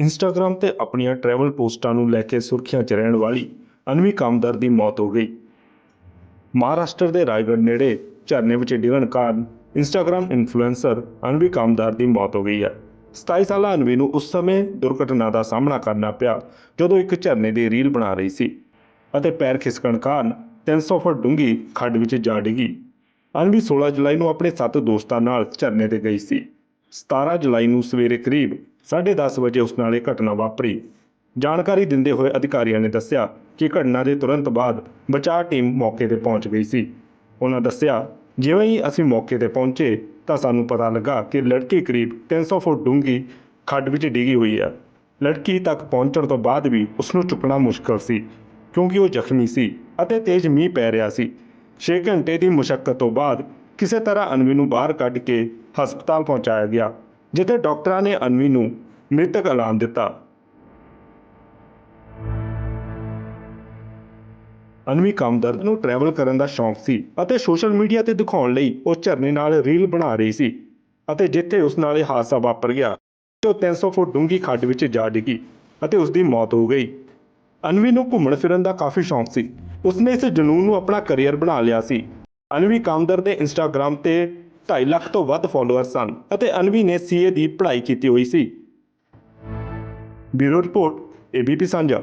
Instagram ਤੇ ਆਪਣੀਆਂ travel ਪੋਸਟਾਂ ਨੂੰ ਲੈ ਕੇ ਸੁਰਖੀਆਂ 'ਚ ਰਹਿਣ ਵਾਲੀ ਅਨਵੀ ਕਾਮਦਰ ਦੀ ਮੌਤ ਹੋ ਗਈ। ਮਹਾਰਾਸ਼ਟਰ ਦੇ ਰਾਏਗੜ੍ਹ ਨੇੜੇ ਝਰਨੇ ਵਿੱਚ ਡਿੱਗਣ ਕਾਰਨ ਇੰਸਟਾਗ੍ਰਾਮ ਇਨਫਲੂਐਂਸਰ ਅਨਵੀ ਕਾਮਦਾਰ ਦੀ ਮੌਤ ਹੋ ਗਈ ਹੈ। 27 ਸਾਲਾ ਅਨਵੀ ਨੂੰ ਉਸ ਸਮੇਂ ਦੁਰਘਟਨਾ ਦਾ ਸਾਹਮਣਾ ਕਰਨਾ ਪਿਆ ਜਦੋਂ ਇੱਕ ਝਰਨੇ ਦੀ ਰੀਲ ਬਣਾ ਰਹੀ ਸੀ ਅਤੇ ਪੈਰ ਖਿਸਕਣ ਕਾਰਨ 300 ਫੁੱਟ ਡੂੰਘੀ ਖੱਡ ਵਿੱਚ ਜਾ ਡਿੱਗੀ। ਅਨਵੀ 16 ਜੁਲਾਈ ਨੂੰ ਆਪਣੇ ਸੱਤ ਦੋਸਤਾਂ ਨਾਲ ਝਰਨੇ ਤੇ ਗਈ ਸੀ। 17 ਜੁਲਾਈ ਨੂੰ ਸਵੇਰੇ ਕਰੀਬ 10:30 ਵਜੇ ਉਸ ਨਾਲ ਇਹ ਘਟਨਾ ਵਾਪਰੀ। ਜਾਣਕਾਰੀ ਦਿੰਦੇ ਹੋਏ ਅਧਿਕਾਰੀਆਂ ਨੇ ਦੱਸਿਆ ਕਿ ਘਟਨਾ ਦੇ ਤੁਰੰਤ ਬਾਅਦ ਬਚਾਅ ਟੀਮ ਮੌਕੇ ਤੇ ਪਹੁੰਚ ਗਈ ਸੀ। ਉਹਨਾਂ ਦੱਸਿਆ, ਜਿਵੇਂ ਹੀ ਅਸੀਂ ਮੌਕੇ ਤੇ ਪਹੁੰਚੇ ਤਾਂ ਸਾਨੂੰ ਪਤਾ ਲੱਗਾ ਕਿ ਲੜਕੀ ਕਰੀਬ 300 ਫੁੱਟ ਡੂੰਘੀ ਖੱਡ ਵਿੱਚ ਡਿੱਗੀ ਹੋਈ ਹੈ। ਲੜਕੀ ਤੱਕ ਪਹੁੰਚਣ ਤੋਂ ਬਾਅਦ ਵੀ ਉਸ ਨੂੰ ਚੁੱਕਣਾ ਮੁਸ਼ਕਲ ਸੀ, ਕਿਉਂਕਿ ਉਹ ਜ਼ਖਮੀ ਸੀ ਅਤੇ ਤੇਜ਼ ਮੀਂਹ ਪੈ ਰਿਹਾ ਸੀ। 6 ਘੰਟੇ ਦੀ ਮੁਸ਼ਕਲ ਤੋਂ ਬਾਅਦ ਕਿਸੇ ਤਰ੍ਹਾਂ ਅਨਵੀ ਨੂੰ ਬਾਹਰ ਕੱਢ ਕੇ ਹਸਪਤਾਲ ਪਹੁੰਚਾਇਆ ਗਿਆ, ਜਿੱਥੇ ਡਾਕਟਰਾਂ ਨੇ ਅਨਵੀ ਨੂੰ ਮ੍ਰਿਤਕ ਐਲਾਨ ਦਿੱਤਾ। ਅਨਵੀ ਕਾਮਦਰ ਨੂੰ ਟਰੈਵਲ ਕਰਨ ਦਾ ਸ਼ੌਂਕ ਸੀ ਅਤੇ ਸੋਸ਼ਲ ਮੀਡੀਆ ਤੇ ਦਿਖਾਉਣ ਲਈ ਉਹ ਝਰਨੇ ਨਾਲ ਰੀਲ ਬਣਾ ਰਹੀ ਸੀ ਅਤੇ ਜਿੱਥੇ ਉਸ ਨਾਲ ਇਹ ਹਾਦਸਾ ਵਾਪਰ ਗਿਆ ਤੇ ਉਹ 300 ਫੁੱਟ ਡੂੰਘੀ ਖੱਡ ਵਿੱਚ ਜਾ ਡਿੱਗੀ ਅਤੇ ਉਸ ਦੀ ਮੌਤ ਹੋ ਗਈ। ਅਨਵੀ ਨੂੰ ਘੁੰਮਣ ਫਿਰਨ ਦਾ ਕਾਫੀ ਸ਼ੌਂਕ ਸੀ। ਉਸਨੇ ਇਸ ਜਨੂਨ ਨੂੰ ਆਪਣਾ ਕੈਰੀਅਰ ਬਣਾ ਲਿਆ ਸੀ। ਅਨਵੀ ਕਾਮਦਰ ਦੇ ਇੰਸਟਾਗ੍ਰam ਤੇ 2.5 ਲੱਖ ਤੋਂ ਵੱਧ ਫਾਲੋਅਰ ਸਨ ਅਤੇ ਅਨਵੀ ਨੇ ਸੀਏ ਦੀ ਪੜ੍ਹਾਈ ਕੀਤੀ ਹੋਈ ਸੀ। ਬਿਊਰੋ ਰਿਪੋਰਟ ਏਬੀਪੀ ਸਾਂਝਾ।